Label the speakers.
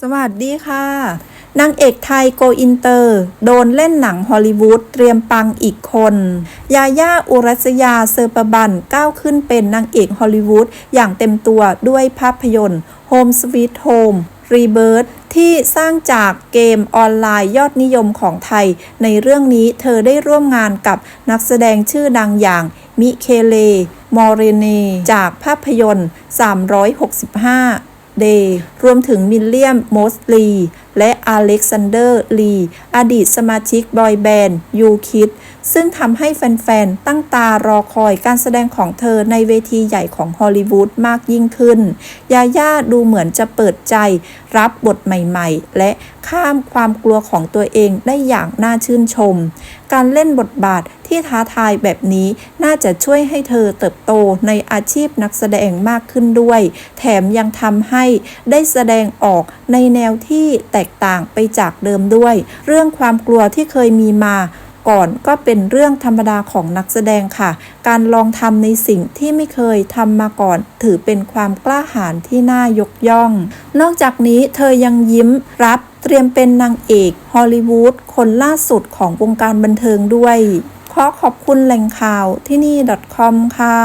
Speaker 1: สวัสดีค่ะ นางเอกไทยโกอินเตอร์ โดนเล่นหนังฮอลลีวูดเตรียมปังอีกคน ยาย่าอุรัสยาเซอร์ปบันก้าวขึ้นเป็นนางเอกฮอลลีวูดอย่างเต็มตัวด้วยภาพยนตร์ Home Sweet Home Rebirth ที่สร้างจากเกมออนไลน์ยอดนิยมของไทย ในเรื่องนี้เธอได้ร่วมงานกับนักแสดงชื่อดังอย่างมิเคเล มอร์เรเน จากภาพยนตร์ 365 เดย์รวมถึงมิลเลียมโมสลีและอเล็กซานเดอร์ ลี อดีตสมาชิกบอยแบนด์ยูคิดซึ่งทำให้แฟนๆ ตั้งตารอคอยการแสดงของเธอในเวทีใหญ่ของฮอลลีวูดมากยิ่งขึ้น ยาย่าดูเหมือนจะเปิดใจ รับบทใหม่ๆ และข้ามความกลัวของตัวเองได้อย่างน่าชื่นชม การเล่นบทบาท ที่ท้าทายแบบนี้น่าจะช่วยให้เธอเติบโตในอาชีพนักแสดงมากขึ้นด้วย แถมยังทำให้ได้แสดงออกในแนวที่แตกต่างไปจากเดิมด้วย เรื่องความกลัวที่เคยมีมาก่อนก็เป็นเรื่องธรรมดาของนักแสดงค่ะ การลองทำในสิ่งที่ไม่เคยทำมาก่อน ถือเป็นความกล้าหาญที่น่ายกย่อง นอกจากนี้เธอยังยิ้มรับเตรียมเป็นนางเอกฮอลลีวูดคนล่าสุดของวงการบันเทิงด้วย ขอขอบคุณแหล่งข่าวที่นี่ .com ค่ะ